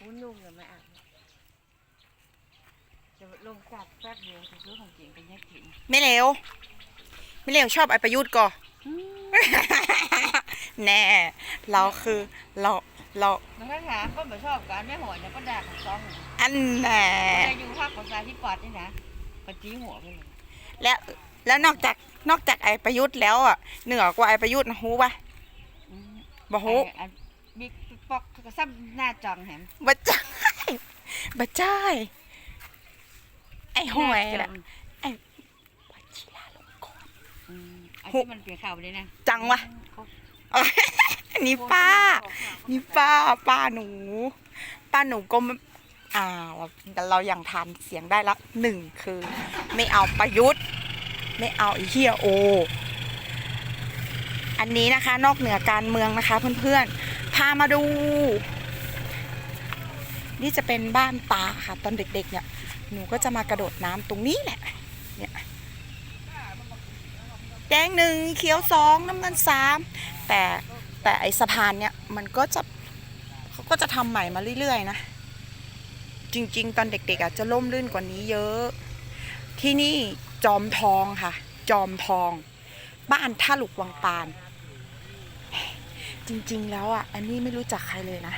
หุ้นนุ่งเลยไม่อาบจะลงจัดแป๊บเดียวจะซื้อของจริงเป็นยักษ์กินไม่เลวไม่เลวชอบไอประยุทธ์ก่อแน่ เราคือเราเรามันก็ถามก็ไม่ชอบกันไม่หัวเนี่ยก็ด่าของซองอันแน่แต่อยู่ภาคของสาธิปัตย์นี่นะก็จี้หัวไปเลยแล้วแล้วนอกจากนอกจากไอประยุทธ์แล้วอะเหนือกว่าไอประยุทธ์นะฮู้ปะอืมบ่ฮู้ ไอ้อันบิ๊กปอกก็ซ้ำหน้าจังแหมบ่จ้ายบ่จ้ายไอห่วยหน้าน่ะจังวชิราลงกรณ์ อืมไอ้ที่มันเปลี่ยนข่าวไปเลยนะจังวะอันนี้ป้า นี่ป้าป้าหนู ป้าหนูก็ไม่อ่าเราเราอย่างทานเสียงได้ละหนึ่งคือ ไม่เอาประยุทธ์ ไม่เอาไอ้เฮียโอ อันนี้นะคะ นอกเหนือการเมืองนะคะเพื่อนๆ พามาดู นี่จะเป็นบ้านตาค่ะ ตอนเด็กๆเนี่ย หนูก็จะมากระโดดน้ำตรงนี้แหละ เนี่ย แดงหนึ่งเขียวสองน้ำเงินสามแต่แต่ไอสะพานเนี่ยมันก็จะเขาก็จะทำใหม่มาเรื่อยๆนะ จริง ๆ ตอนเด็กๆอะจะล่มลื่นกว่านี้เยอะ ที่นี่จอมทองค่ะ จอมทอง บ้านท่าหลุกวังปาน จริง ๆ แล้วอะแอนนี่ไม่รู้จักใครเลยนะ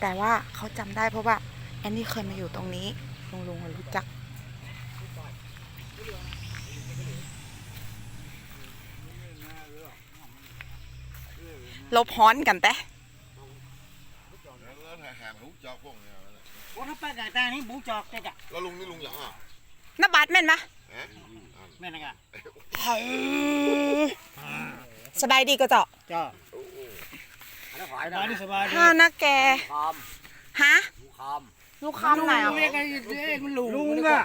แต่ว่าเขาจำได้เพราะว่าแอนนี่เคยมาอยู่ตรงนี้ลุงลุงๆอะรู้จัก ลบฮ้อนกันแต่แล้วถ่ายหามลุงจอกพวกเนี่ยโอ้ถ้าไปกาตานี่บูจอกเจ๊กะแล้วลุงนี่ลุงอย่างอะน้าบัดแม่นปะฮะแม่นกะสบายดีก็เจาะจ้าส บายดีสบายดีห้าวนะแกคอมฮะคอมลูกค้ามไหนอะเรียกกันมันลุงลุงอะ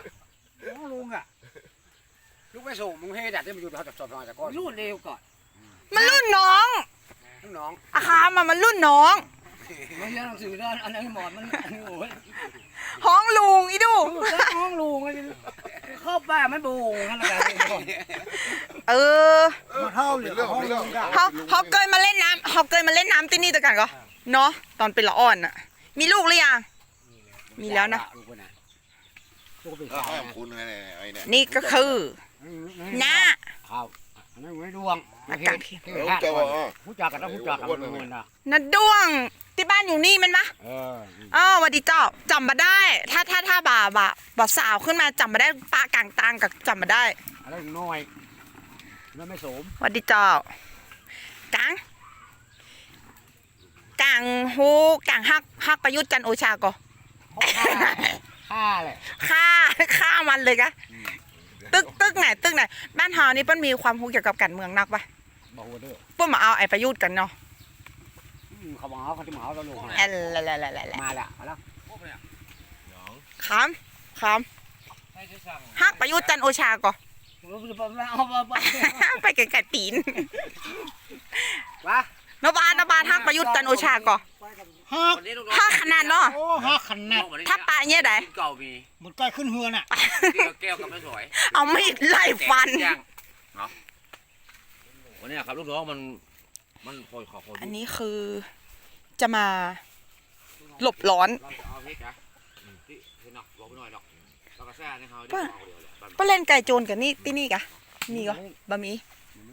ลุงอะลูกไปส่งมึงให้ดัดได้มันอยู่เขาจับจอบมาจากก้อนรุ่นเร็วก่อนมันรุ่นน้องน้องอาคามอะมันรุ่นน้องมันเรียนหนังสือได้อันนั้นหมอนมันโอ้ยห้องลุงอีดู ห้องลุงเลย เข้าบ้านมันบูนั่นแหละเออมาเท่าเลยห้องลุงกะเขาเขาเคยมาเล่นน้ำเขาเคยมาเล่นน้ำที่นี่ตัวกันก็เนาะตอนเป็นละอ่อนอะมีลูกหรือยังมีแล้วนะลูกนะลูกเป็นถ้าสาวห้ามคุณไอ้เนี่ยไอ้เนี่ยนี่ก็คือน้าครับอันนั้นไม่ดวงอากาศเย็นลุงจะบอกอะผู้จักกันต้องผู้จักกันมันนะนาด้วง ที่บ้านอยู่นี่มันมะเอออ๋อสวัสดีเจ้าจำมาได้ ถ้าถ้าถ้าบ่าบ่าบ่าสาวขึ้นมาจำมาได้ปะกลางตางกับจำมาได้อะไรน้อยแล้วไม่สมสวัสดีเจ้ากังกังฮูกังฮักฮักประยุทธ์จันทร์โอชาก็ฆ่าเลยฆ่าฆ่ามันเลยกะตึกตึกไหนตึกไหนบ้านเฮานี่เปิ้นมีความรู้เกี่ยวกับการเมืองนักปะบอกว่าเด้อเปิ้นมาเอาไอ้ประยุทธ์กันเนาะ เขาบอกเขาจะมาเอาตลกแอะละละละละละมาแล้วมาแล้วคำคำฮักประยุทธ์จันทร์โอชาก็เอาไปไปไกลๆตีนวะนบานนบานฮักประยุทธ์จันทร์โอชาก็ฮักฮักขนาดเนาะโอ้ฮักขนาดถ้าปะเนี่ยไดเก่ามีหมดใกล้ขึ้นเฮือน่ะเกี่ยวแก้วกับไม่สวยเอามีดไล่ฟันย่างเนาะวันนี้ครับลูกน้องมันมันคอยขอคอยอันนี้คือ จะมาหลบร้อนเราจะเอาเพชรนะอืมที่ที่หนักบอกไปหน่อยหรอกเราก็แซ่ให้เขาป้าเอาเดียวเลยก็เล่นไก่โจรกับนี่ที่นี่กะนี่ก็บะหมี่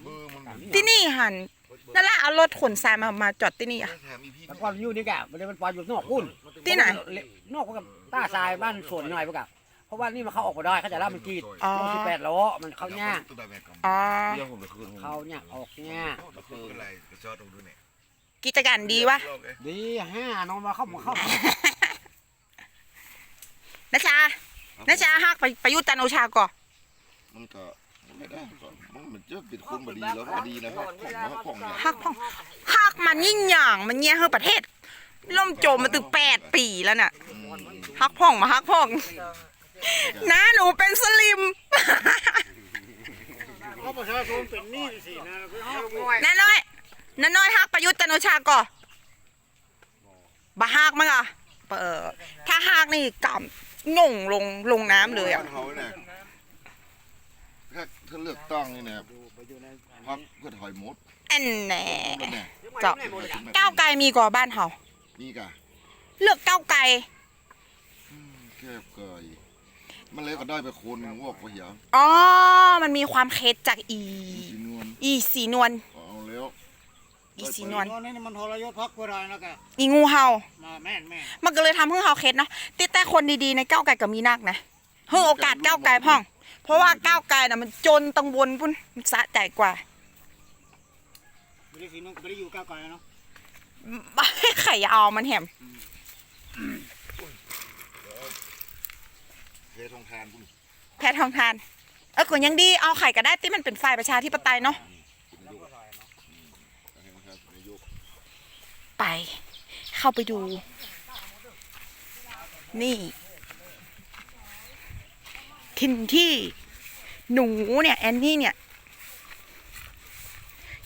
มือมันที่นี่หันนั่นแหละเอารถขนทรายมามาจอดที่นี่อะแถมอีพี่มันความอยู่นี่แกมันมันปล่อยอยู่นอกกุ้นที่ไหนนอกกับต้าทรายบ้านสวนหน่อยปะกับเพราะว่านี่มันเข้าออกมาได้เขาจะล่ามันกีดอ๋อรถสิบแปดล้อมันเข้าหน้าตัวแบบกับอ๋อเรื่องผมไปคืนเข้าเนี่ยออกหน้าตัวคืออะไรกระจอตรงดูเนี่ย กิจการดีวะดีห้าน้องมาเข้ามาเข้านะชานะชาฮักไปประยุทธ์จันทร์โอชาก่อมันก็ไม่ได้มันมันจะเป็นคนบดีแล้วบดีนะครับของของเนี่ยฮักพ่องฮักมันยิ่งหย่างมันเงี้ยเฮือประเทศ ล่มโจมมาถึงแปดปีแล้วน่ะฮักพ่องมาฮักพ่องนะหนูเป็นสลิมเขาประชาชนเป็นนี่สินะคือเขาง่อย น้าน้อยน้าน้อยฮักประยุทธ์จันทร์โอชาก่อบะฮักมั้งอะเออถ้าฮักนี่กำง่งลงลงน้ำเลยอะเขาเนี่ยถ้าถ้าเลือกตั้งนี่นะพักเพื่อถอยมดแอนแหน่เนี่ยเจ้าก้าวไกลมีกว่าบ้านเฮานี่กะเลือกก้าวไกลแก้เกยมันเลยก็ได้ไปคนหนึ่งวอกไปเหี่ยอ๋อมันมีความเคสจากอีสีนวลอีสีนวลเอาแล้วอีสีนวลตอนนี้มันทรยศพักเพื่อไรนะแกอีงูเห่ามาแม่นแม่นมันก็เลยทำให้เฮาเคสเนาะติแต่คนดีๆในก้าวไกลก็มีนักนะเฮ้โอกาสก้าวไกลพ่อง เพราะว่าก้าวไกลน่ะมันจนตังบนพุ่นมันสะใจกว่าไม่ได้สีนุ่งไม่ได้อยู่ก้าวไกลเนาะไข่เอามันแหมเททองทานพุ่งแพทย์ทองทาน เออก็ยังดีเอาไข่ก็ได้ที่มันเป็นฝ่ายประชาธิปไตยเนาะ นายกให้นะครับนายก ไป เข้าไปดู นี่ทินที่หนูเนี่ย แอนนี่เนี่ย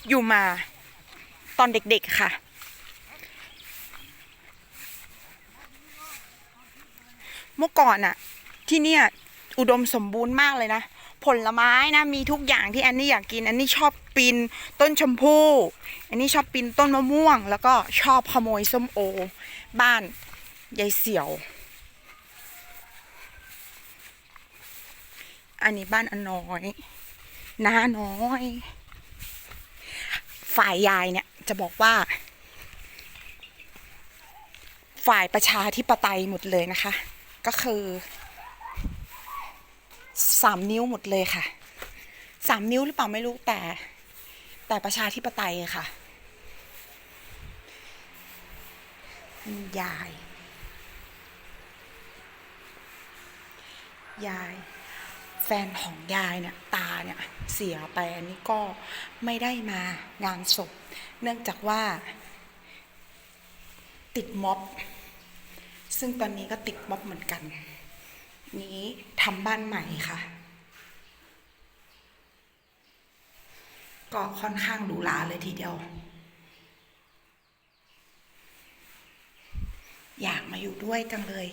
อยู่มาตอนเด็กๆค่ะ เมื่อก่อนอะที่เนี่ย อุดมสมบูรณ์มากเลยนะ ผลไม้นะมีทุกอย่างที่แอนนี่อยากกินแอนนี่ชอบปีนต้นชมพู่แอนนี่ชอบปีนต้นมะม่วง แล้วก็ชอบขโมยส้มโอ บ้านยายเสี่ยว อันนี้บ้านอนน้อยน้าน้อย ฝ่ายยายเนี่ยจะบอกว่า ฝ่ายประชาธิปไตยหมดเลยนะคะ ก็คือ สามนิ้วหมดเลยค่ะสามนิ้วหรือเปล่าไม่รู้แต่ แต่ประชาธิปไตยค่ะยาย ยาย แฟนของยายเนี่ยตาเนี่ยเสียไปอันนี้ก็ไม่ได้มางานศพ เนื่องจากว่า ติดม็อบ ซึ่งตอนนี้ก็ติดม็อบเหมือนกัน นี้ทำบ้านใหม่ค่ะ ก็ค่อนข้างหรูหราเลยทีเดียว อยากมาอยู่ด้วยจังเลย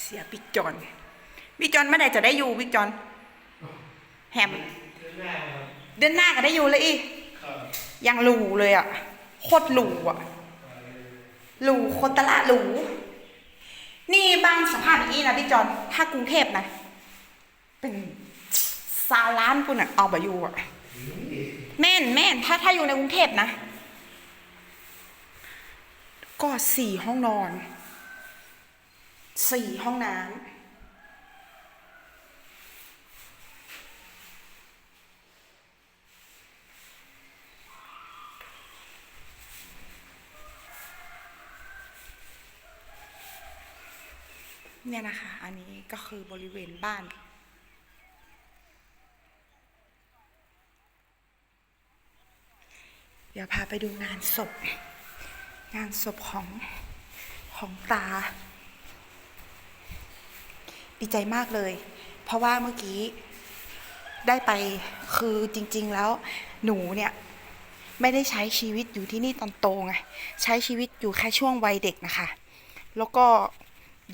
เสียบิ๊กจอนบิ๊กจอนเมื่อไหร่จะได้อยู่บิ๊กจอนแฮม เดือนหน้าก็ได้อยู่เลยอียังหรูเลยอะโคตรหรูอะหรูโคตรตละหรูนี่บางสภาพอย่างนี้นะพี่จอนถ้ากรุงเทพนะ เป็นซาล้านปุ่นอะเอาไปอยู่อะแม่นแม่นถ้าถ้าอยู่ในกรุงเทพนะ ก็สี่ห้องนอนสี่ห้องน้ำ เนี่ยนะคะ อันนี้ก็คือบริเวณบ้าน เดี๋ยวพาไปดูงานศพ งานศพของของตา ดีใจมากเลย เพราะว่าเมื่อกี้ได้ไปคือจริง ๆ แล้วหนูเนี่ยไม่ได้ใช้ชีวิตอยู่ที่นี่ตอนโตไงใช้ชีวิตอยู่แค่ช่วงวัยเด็กนะคะ แล้วก็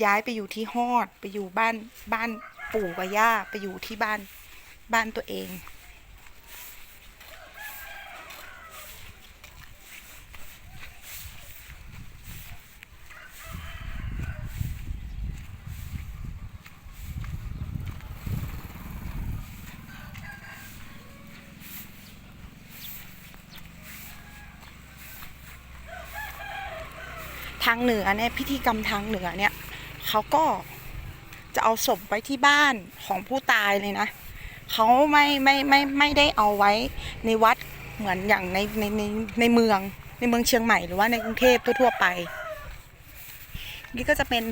ย้ายไปอยู่ที่ฮอด ไปอยู่บ้านบ้านปู่กับย่าไปอยู่ที่บ้านบ้านตัวเองทางเหนือเนี่ยพิธีกรรมทางเหนือเนี่ย เขาก็จะเอาศพไว้ที่บ้านของผู้ตายเลยนะเขาไม่ไม่ไม่ไม่ได้เอาไว้ในวัดเหมือนอย่างในในในในเมืองในเมืองเชียงใหม่หรือว่าในกรุงเทพทั่วๆไป นี่ก็จะเป็น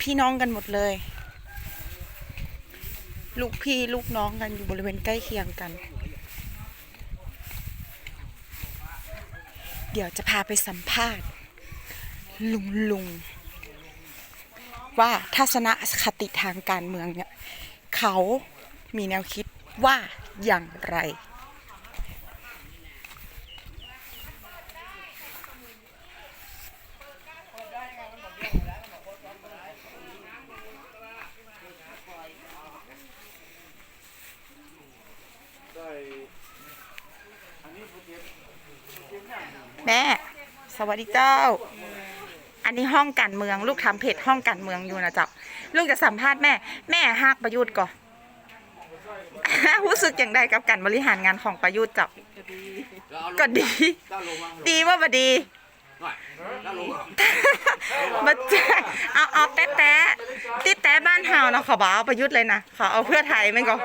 พี่น้องกันหมดเลย ลูกพี่ลูกน้องกันอยู่บริเวณใกล้เคียงกัน เดี๋ยวจะพาไปสัมภาษณ์ ลุงลุงว่าทัศนคติทางการเมืองเนี่ยเขามีแนวคิดว่าอย่างไร แม่ สวัสดีเจ้า อันนี้ห้องการเมือง ลูกทำเพจห้องการเมืองอยู่นะเจ้าลูกจะสัมภาษณ์แม่ แม่ฮักประยุทธ์ก่อนรู้สึกอย่างใดกับการบริหารงานของประยุทธ์เจ้าก็ดี ดีว่าบดีมาแจ้งเอาเอาแต๊ะแต๊ะติดแต๊ะบ้านเฮาเนาะขาบอกเอาประยุทธ์เลยนะเขาเอาเพื่อไทยแม่ก็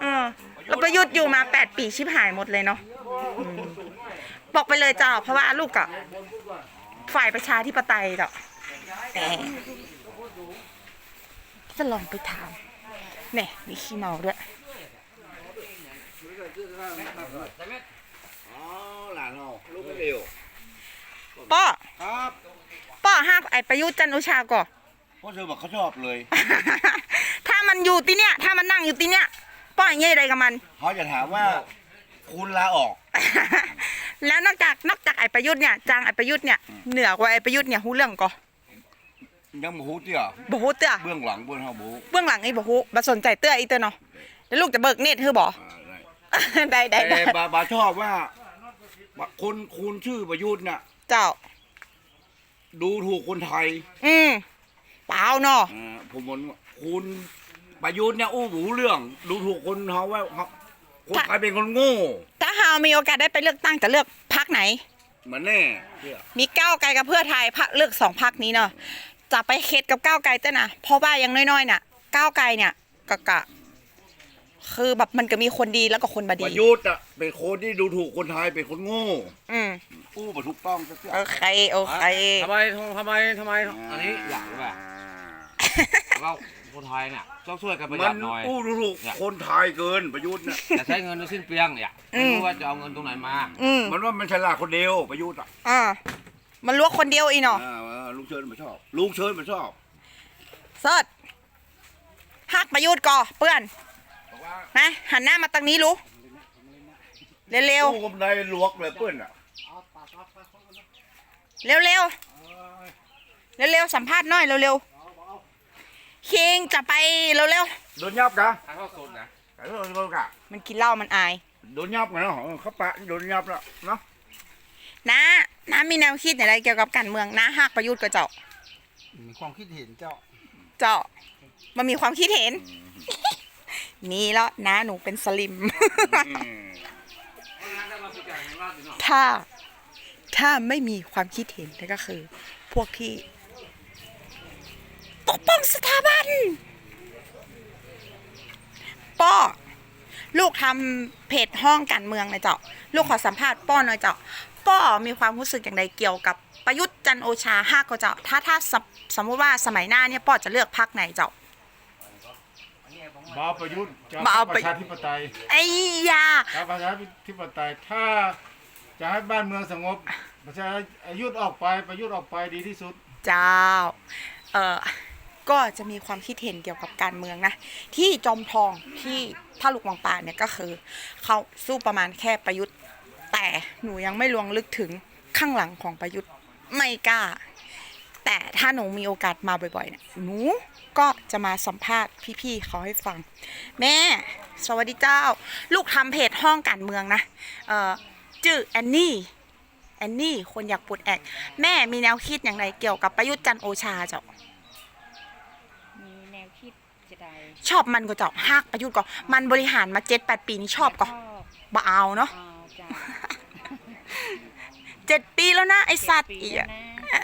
เออแล้วประยุทธ์อยู่มาแปดปีชิบหายหมดเลยเนาะบอกไปเลยจ้าเพราะว่าลูกอะ ฝ่ายประชาธิปไตยเจ้าแหมจะลองไปถามเนี่ยมีขี้เมาด้วยอ๋อหลานเราลูกไม่เร็วป้อครับป้อห้าไอประยุทธ์จันทร์โอชาก่อนเพราะเธอบอกเขาชอบเลย ถ้ามันอยู่ที่เนี้ยถ้ามันนั่งอยู่ที่เนี้ยป้ออย่างเงี้ยอะไรกับมันเขาจะถามว่าคุณลาออก แล้วนอกจากนอกจากไอประยุทธ์เนี่ยจางไอประยุทธ์เนี่ยเหนือกว่าไอประยุทธ์เนี่ยหูเรื่องก็ยังบ่ฮู้เตี้ยบ่ฮู้เตื้อเบื้องหลังเบื้องเฮาบ่ฮู้เบื้องหลังไอ้บ่ฮู้บ่สนใจเตื้ออีเตื้อเนาะเดี๋ยวลูกจะเบิกเน็ตคือบ่อ่าได้ได้ได้ได้แต่บาบาชอบว่าบาคนคุณชื่อประยุทธ์น่ะ เจ้า ดูถูกคนไทย อืมเปล่าเนาะอ่าผมบอกว่าคุณประยุทธ์เนี่ยอู้หูเรื่อง ดูถูกคนเขาว่าเขา คนไทยเป็นคนโง่ ถ้าหามีโอกาสได้ไปเลือกตั้งจะเลือกพรรคไหน เหมือนแน่เชื่อมีก้าวไกลกับเพื่อไทยพรรคเลือกสองพรรคนี้เนาะจะไปเข็ดกับก้าวไกลเจ้านะเพราะว่าอยังน้อยๆน่ะก้าวไกลเนี่ยกะกะ คือแบบมันก็มีคนดีแล้วก็คนบปดี ระยุทธ์อะเป็นคนที่ดูถูกคนไทยเป็นคนโง่อืมอู้บ่ถูกต้องสักเสียโอเคโอเค ทำไมทำไมทำไมอันนี้อยากรู้ป่ะเรา คนไทยเนี่ยต้องช่วยกันประหมัยันดหน่อย อู้ดูถูกคนไทยเกินประยุทธ์น่ะอย่าใช้เงินโดยสิ้นเปลืองเนี่ยไม่รู้ว่าจะเอาเงินตรงไหนมา อืมมันว่ามันฉลาดคนเดียวประยุทธ์อะอ่า มันลวกคนเดียวอีเนาะอ่าอ่าลุงเชิญมาชอบ ลุงเชิญมาชอบเสิร์ชหักประยุทธ์ก่อเปื่อนนะหันหน้ามาตรงนี้รู้เร็วอู้กับนายลวกเลยเพื่อนอะๆเร็วๆเร็วๆเร็วๆสัมภาษณ์หน่อยเร็วๆ คิงจะไปเร็วโดนยับกะถ่ายทอดสดนะไอ้โดนกะๆมันกินเหล้ามันอายโดนยับไงเนาะเขาปะโดนยับแล้วเนาะนะน้ามีแนวคิดอะไรเกี่ยวกับการเมืองนะหักประยุทธ์ก็เจ้ามีความคิดเห็นเจ้า เจ้ามันมีความคิดเห็น นี่แล้วนะหนูเป็นสลิมถ้าถ้าไม่มีความคิดเห็นนั่นก็คือ พวกที่ป กป้องสถาบันป้อลูกทำเพจห้องการเมืองหนะเจ้าลูกขอสัมภาษณ์ป้อหน่อยเจ้าป้อมีความรู้สึกอย่างไรเกี่ยวกับประยุทธ์จันทร์โอชาห้าก็เจ้าถ้าถ้าสมสมมติว่าสมัยหน้าเนี่ยป้อจะเลือกพรรคไหนเจ้าบาประยุทธ์จะบาเอาปประระชาธิปไตยไอ้ยาจะประชาธิปไตยถ้าจะให้บ้านเมืองสงบประชายุทธ์ออกไปประยุทธ์ออกไปดีที่สุด เจ้า เออ ก็จะมีความคิดเห็นเกี่ยวกับการเมืองนะ ที่จอมทองที่ท่าลูกวังปานเนี่ยก็คือเขาสู้ประมาณแค่ประยุทธ์ แต่หนูยังไม่ลวงลึกถึงข้างหลังของประยุทธ์ไม่กล้า แต่ถ้าหนูมีโอกาสมาบ่อยๆเนี่ยหนูก็จะมาสัมภาษณ์พี่ๆเขาให้ฟัง แม่ สวัสดีเจ้า ลูกทำเพจห้องการเมืองนะเอ่อชื่อแอนนี่แอนนี่คนอยากปลดแอกแม่มีแนวคิดอย่างไรเกี่ยวกับประยุทธ์จันโอชาเจ้า มีแนวคิดจะได้ ชอบมันก็เจ้าฮักประยุทธ์ก็มันบริหารมาเจ็ดแปดปีนี้ชอบก็ชอบบ่เอาเนาะเอาจ้ะเจ็ดปีแล้วนะไอสัตว์ปีอีกแล้วอะนะ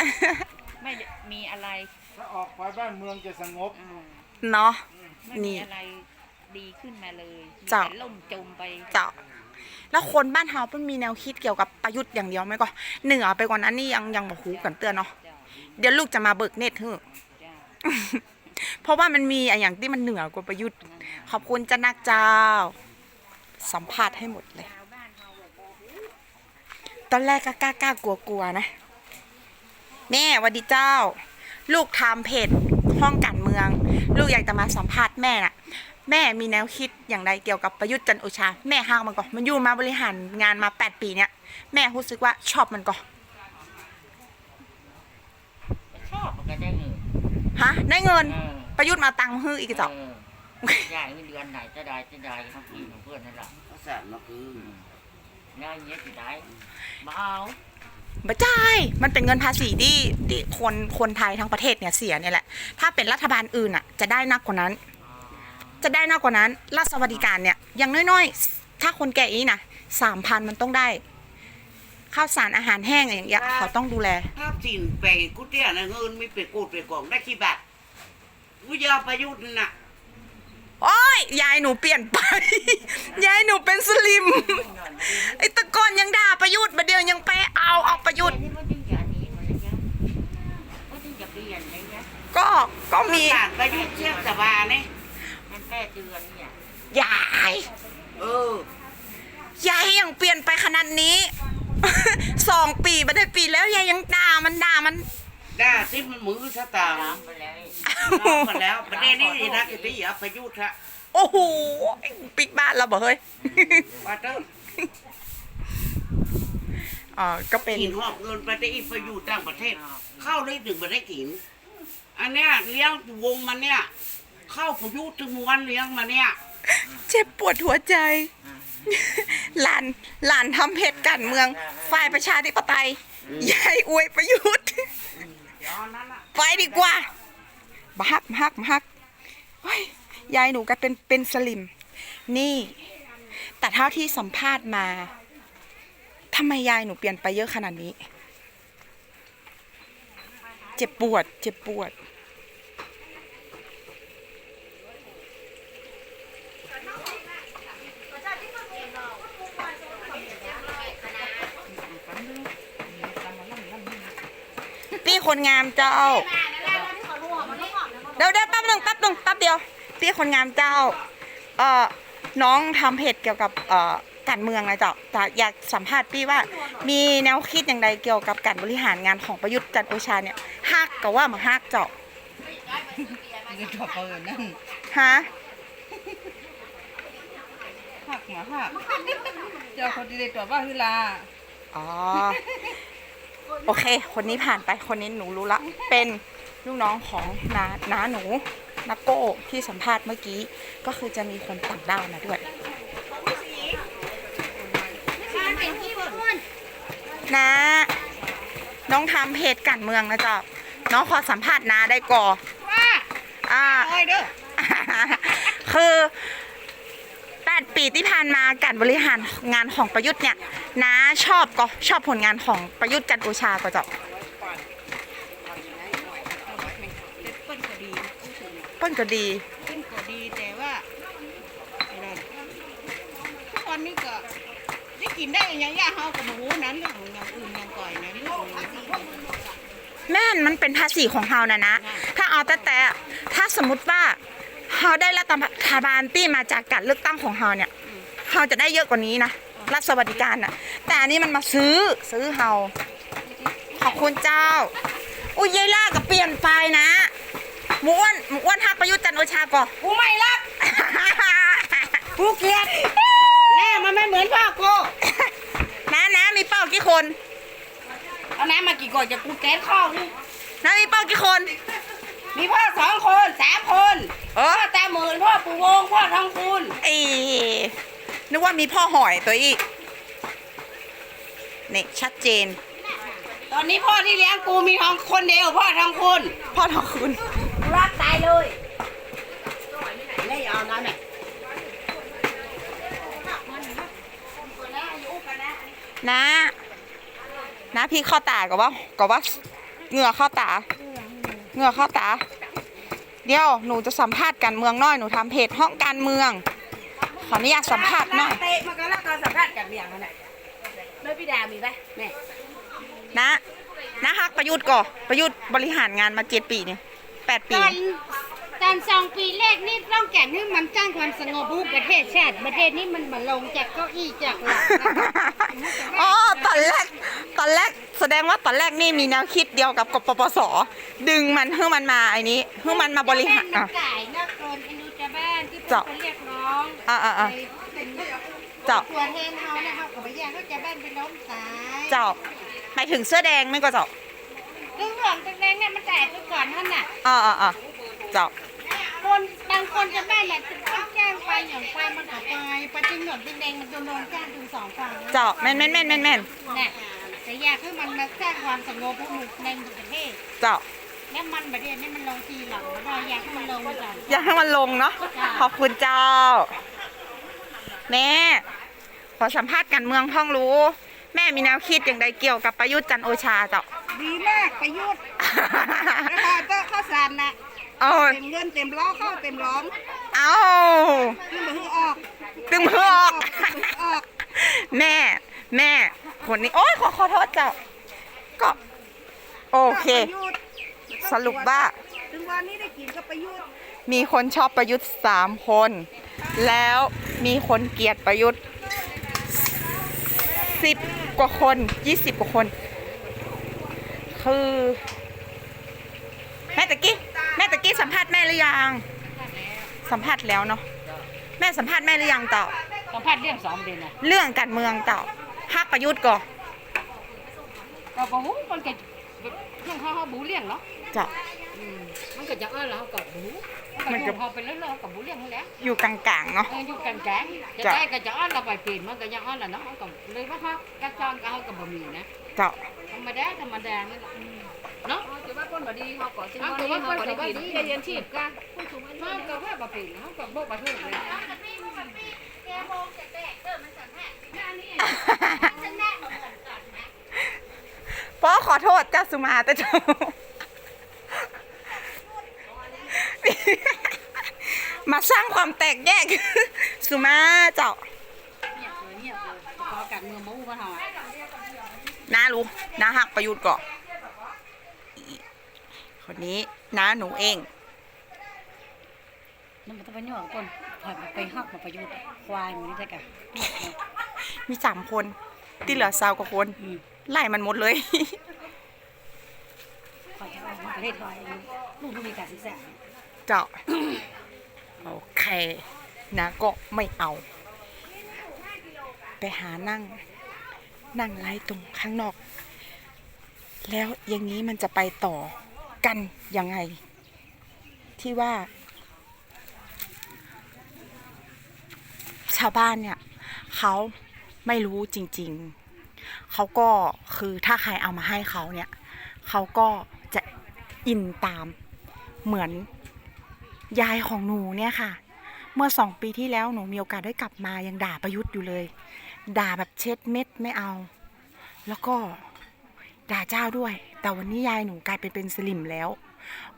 ไม่มีอะไรถ้าออกไปบ้านเมืองจะสงบอืมเนาะไม่นี่มีอะไรดีขึ้นมาเลยมีจ้ะแต่ล่มจมไปเจ้าแล้วคนบ้านเฮาเพิ่นมีแนวคิดเกี่ยวกับประยุทธ์อย่างเดียวไหมก็เหนือไปกว่านั้นนี่ยังยังบ่ฮู้กันเตือนเนาะจ้ะเดี๋ยวลูกจะมาเบิกเน็ตเถอะจ้ะ เพราะว่ามันมีอะอย่างที่มันเหนือกว่าประยุทธ์ ขอบคุณจ้านักเจ้า สัมภาษณ์ให้หมดเลย ตอนแรกก็กล้ากล้ากลัวกลัวๆนะ แม่วัสดีเจ้า ลูกทำเพจห้องการเมือง ลูกอยากจะมาสัมภาษณ์แม่น่ะ แม่มีแนวคิดอย่างไรเกี่ยวกับประยุทธ์จันโอชา แม่ห้างมันก่อนมันอยู่มาบริหารงานมาแปดปีเนี่ยแม่รู้สึกว่าชอบมันก่อน ชอบมันก็ได้เงิน ฮะได้เงินเออประยุทธ์มาตังค์มาฮื้ออีกเจ้าเออใหญ่เงินเดือนไหนจะได้จะได้ทั้งพี่ของเพื่อนนั่นแหละแสนเนาะคือง่ายเงี้ยสิได้มาเอาอไม่ใช่มันเป็นเงินภาษีที่ที่คนคนไทยทั้งประเทศเนี่ยเสียเนี่ยแหละ ถ้าเป็นรัฐบาลอื่นอะ จะได้นักกว่านั้น จะได้นักกว่านั้น รัฐสวัสดิการเนี่ยอย่างน้อยๆ ถ้าคนแก่อีนะสามพันมันต้องได้ ข้าวสารอาหารแห้งอย่างเงี้ยเขาต้องดูแลภาพสินไปกูเตี้ยนะเงินไม่ไปกูดไปกล่องได้กี่บาทกูยาประยุทธ์น่ะโอ้ยยายหนูเปลี่ยนไป ยายหนูเป็นสลิมไอ้แตะกอนยังด่าประยุทธ์มาเดียวยังไปเอาเอาประยุทธ์นี่มันจึงจะหนีมันเลยนะมันจึงจะเปลี่ยนเลยนะก็ก็มีผ่านประยุทธ์เทียบสบาเนี่ยมันแค่เดือนเนี่ยยายเออยายยังเปลี่ยนไปขนาดนี้ สองปีไม่ได้ปีแล้วยายยังด่ามันด่ามันได้สิมันมือชะตาไปแล้วน้ำไปแล้วประเด็นนี้นะคือที่อย่าประยุทธ์ฮะโอ้โหปิกบ้านเราบอกเฮ้ยว่าเต้อ่าก็เป็นกินหอบเงินไปได้อีกไปอยู่ต่างประเทศ เข้าได้ถึงมาได้กิน อันเนี้ยเลี้ยงวงมันเนี่ย เข้าประยุทธ์ถึงวันเลี้ยงมาเนี่ย เจ็บปวดหัวใจ หลานหลานทำเพจการเมือง ฝ่ายประชาธิปไตยยายอวยประยุทธ์ ไปดีกว่าบักบฮักบฮักเฮ้ยยายหนูก็เป็นเป็นสลิม นี่ แต่เท่าที่สัมภาษณ์มาทำไมยายหนูเปลี่ยนไปเยอะขนาดนี้ เจ็บปวด เจ็บปวด คนงามเจ้าเดี๋ยวเดี๋ยวแป๊บหนึ่งแป๊บหนึ่งแป๊บเดียวพี่คนงามเจ้า เอ่อน้องทำเพจเกี่ยวกับเอ่อการเมืองนะเจ้าแต่อยากสัมภาษณ์พี่ว่า มีแนวคิดอย่างไรเกี่ยวกับการบริหารงานของประยุทธ์จันทร์โอชาเนี่ยฮักกับว่ามาฮักเจ้าจะจบเปิดนั่นฮะหักหมาหักเจ้าคนที่ได้ตัวว่าคือลาอ๋อ โอเค คนนี้ผ่านไปคนนี้หนูรู้ละ เป็นลูกน้องของน้าน้าหนูนาโก้ที่สัมภาษณ์เมื่อกี้ ก็คือจะมีคนต่างด้าวมาด้วยนะน้องทำเพจการเมืองนะจ๊ะน้องขอสัมภาษณ์นาได้ก่ออ่าอ้ยเด้อ คือ ปดปีที่ผ่านมาการบริหารงานของประยุทธ์เนี่ยน้าชอบก็ชอบผลงานของประยุทธ์จันทร์โอชาก็จะเปิ้นก็ดีเปิ้นก็ดีเปิ้นก็ดีแต่ว่าอะไรทุกวันนี้ก็ได้กินได้อย่างย่าเฮากับหมูนั้นเรื่องของอย่างอื่นอย่างก่อยนะเรื่องของอย่างนี้แม่นมันเป็นภาษีของเรานะนะ ถ้าเอาแต่แต่ถ้าสมมุติว่า เราได้รัฐบาลที่มาจากการเลือกตั้งของเราเนี่ยเราจะได้เยอะกว่านี้นะรัฐสวัสดิการนะแต่อันนี้มันมาซื้อซื้อเราขอบคุณเจ้า อุ้ยยายล่าก็เปลี่ยนไปนะหมูอ้วนหมูอ้วนฮักประยุทธ์จันโอชาก่อนกูไม่รักกูเกลียดแน่มันไม่เหมือนพ่อกูนะนะมีเป้ากี่คนเอาน้ำมากี่ก่อนจะกูแก๊สข้าวนี่นะมีเป้ากี่คน มีพ่อสองคนสามคนเอพ่ออตาหมื่นพ่อปู่วงพ่อทองคูณไอ้นึกว่ามีพ่อหอยตัวอีกนี่ชัดเจน ตอนนี้พ่อที่เลี้ยงกูมีทองคนเดียวพ่อทองคุณพ่อทองคุณ รักตายเลยไม่เอานะแม่นะนะพี่เข้าตากับว่ากับว่าเหงื่อเข้าตา เหงื่อเข้าตา เดี๋ยวหนูจะสัมภาษณ์การเมืองหน้อยหนูทำเพจห้องการเมือง ขออนุญาตสัมภาษณ์หน่อย เตะมากันแล้วก็สัมภาษณ์กันเบี่ยงกันไหนแล้วพี่ดามีไหมแม่นะนะฮักประยุทธ์ก่อประยุทธ์บริหารงานมาเจ็ดปีเนี่ยแปดตปีอน ตอนสองปีแรกนี่ต้องแก่ให้มันสร้างความสงบรูปประเทศชาติประเทศนี้มันมาลงจากเก้าอี้จากหลังนะคะอ๋อตอนแรกตอนแรกแสดงว่าตอนแรกนี่มีแนวคิดเดียวกับกปปส ดึงมันให้มันมาไอ้นี้ให้มันมาบริหารมัอะนก่ายนักเกินไอ้นูจะบ้านที่เป็นเจ้าคนเรียกร้องอะอะอะไปเป็นเจ้า ตัวแทนเขาเนี่ยเขากับพยาเขาจะบ้านเป็นล้มตายเจ้าหมายถึงเสื้อแดงไม่ก็เจ้าเรื่องหลวงตรงนั้นเนี่ยมันจ่ายไปก่อนท่านน่ะ อ่าอ่าอ่าเจ้า คนบางคนจะบ้านแหละต้องแจ้งไปอย่างไปมันก็ไปไปจริงหนวดจริงแดงมันโดนโดนแจ้งถึงสองฝั่งเจ้าแม่นแม่นแม่นแม่นแม่นน่ะแต่อยากให้มันมาสร้างความสงบให้หมู่ในประเทศเจ้าแล้วมันประเทศนี่มันลงทีหลังไม่ได้อยากให้มันลงก่อนอยากให้มันลงเนาะจ้ะขอบคุณเจ้าแม่ขอสัมภาษณ์กันเมืองพ่องรู้ แม่มีแนวคิดอย่างใดเกี่ยวกับประยุทธ์จันทร์โอชาเจ้าดีมากประยุทธ์นะคะก็ข้าวสารนะ เอาเต็มเงินเต็มล้อเข้าเต็มล้อมเอาขึ้นมาให้ออกตึงมือออกขึ้นมาให้ออก แม่ แม่ คนนี้ โอ้ยขอขอโทษเจ้าก็ โอเคประยุทธ์สรุปว่าถึงวันนี้ได้กินก็ประยุทธ์มีคนชอบประยุทธ์สามคน แล้วมีคนเกลียดประยุทธ์สิบกว่าคนยี่สิบกว่าคน คือแม่ตะกี้ แม่ตะกี้สัมภาษณ์แม่หรือยัง สัมภาษณ์แล้วเนาะแม่สัมภาษณ์แม่หรือยังต่อสัมภาษณ์เรื่องสองเดือนนะเรื่องการเมืองต่อฮักประยุทธ์ก่อนก็บอกว่ามันก็เรื่องเขาเขาบูเลี้ยงเนาะเจ้าอืมมันก็จะเออแล้วกับบูมัมันนก็ก็พอไปเรื่อยๆกับบูเลี้ยงนั่นแหละอยู่กลางๆเนาะเอออยู่กันแกงจะจ้ะได้ก็จะอ้อนเราไปเปลี่ยนมันก็ยังอ้อนแหละเนาะเขาก็เลยว่าเขากระจองก็เขาก็บ่มีนะเจ้าธรรมดาธรรมดานี่แหละ เนาะถือว่าคนบดีเขาก่อนซึ่งเอาวันก็นี้ว่าเขาคนก็ก็ได้ว่ากินดีได้เรียนชีพกันเขาก็ว่าบ่เป็นเขาก็บ่บ่ถูกเลยป้อขอโทษเจ้าสุมาแต่เจ้ามาสร้างความแตกแยก สุมาเจ้าเงียบเลยเงียบเลยพอการเมืองมาอู้กันเฮาอะน้ารู้น้าหักประยุทธ์ก่อน คนนี้น้าหนูเองนั่นมันต้องไปย่อก่อนผ่านไปฮักมาประยุทธ์ควายมันนี่ได้กะมีสามคนที่เหลือสาวกว่าคนอืมไล่มันหมดเลยขอจะเอามาประเทศไทยลูกต้องมีการศึกษาเจ้าโอเคนะก็ไม่เอา ไปหานั่ง นั่งไล่ตรงข้างนอก แล้วอย่างนี้มันจะไปต่อ กันยังไง ที่ว่า ชาวบ้านเนี่ยเขาไม่รู้จริง ๆ เขาก็คือถ้าใครเอามาให้เขาเนี่ยเขาก็จะอินตามเหมือนยายของหนูเนี่ยค่ะ เมื่อสองปีที่แล้วหนูมีโอกาสได้กลับมายังด่าประยุทธ์อยู่เลย ด่าแบบเช็ดเม็ดไม่เอา แล้วก็ ด่าเจ้าด้วย แต่วันนี้ยายหนูกลายเป็นเป็นสลิมแล้ว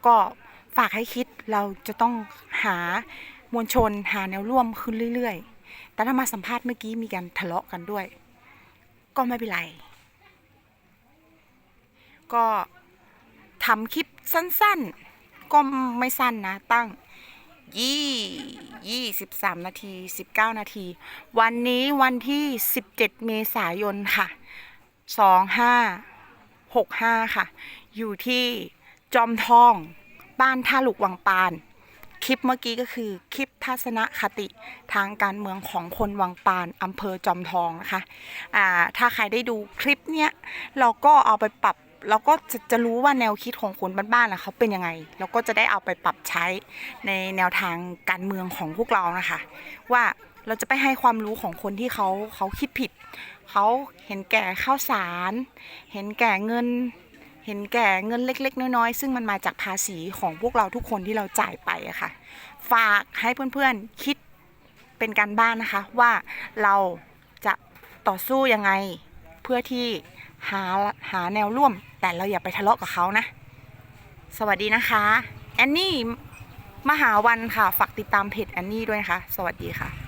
ก็ฝากให้คิดเราจะต้องหามวลชนหาแนวร่วมขึ้นเรื่อยๆ แต่ถ้ามาสัมภาษณ์เมื่อกี้มีการทะเลาะกันด้วย ก็ไม่เป็นไร ก็ทำคลิปสั้นๆ ก็ไม่สั้นนะ ตั้งยี่ยี่สิบสามนาทีสิบเก้านาที วันนี้วันที่สิบเจ็ดเมษายนค่ะสองห้า หกห้าค่ะ อยู่ที่จอมทอง บ้านท่าหลุกวังปาน คลิปเมื่อกี้ก็คือคลิปทัศนคติทางการเมืองของคนวังปานอำเภอจอมทองนะคะอ่าถ้าใครได้ดูคลิปเนี้ยเราก็เอาไปปรับเราก็จะจะรู้ว่าแนวคิดของคนบ้านๆนะเขาเป็นยังไง เราก็จะได้เอาไปปรับใช้ในแนวทางการเมืองของพวกเรานะคะ ว่าเราจะไปให้ความรู้ของคนที่เขาเขาคิดผิด เขาเห็นแก่ข้าวสาร เห็นแก่เงิน เห็นแก่เงินเล็ก ๆ น้อยๆ ซึ่งมันมาจากภาษีของพวกเราทุกคนที่เราจ่ายไปอะค่ะ ฝากให้เพื่อนๆคิดเป็นการบ้านนะคะว่าเราจะต่อสู้ยังไงเพื่อที่หาหาแนวร่วม แต่เราอย่าไปทะเลาะกับเขานะ สวัสดีนะคะแอนนี่มหาวันค่ะ ฝากติดตามเพจแอนนี่ด้วยนะคะ สวัสดีค่ะ